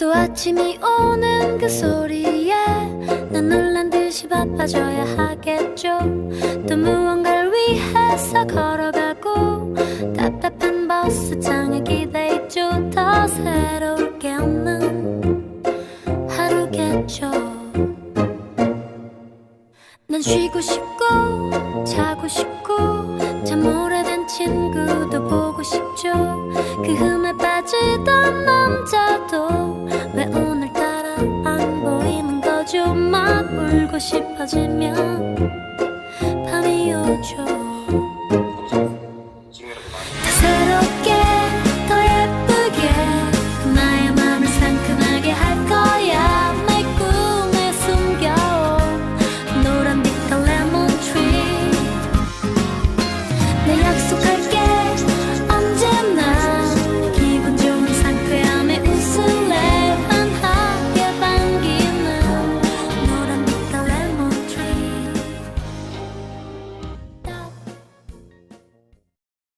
또 아침이 오는 그 소리에 난 놀란 듯이 바빠져야 하겠죠. 또 무언가를 위해서 걸어가고 답답한 버스장에 기대 있죠. 더 새로울 게 없는 하루겠죠. 난 쉬고 싶고 자고 싶고 참 오래된 친구도 보고 싶죠. 그 흠에 빠지던 남자도 좀 막 울고 싶어지면 밤이 오죠.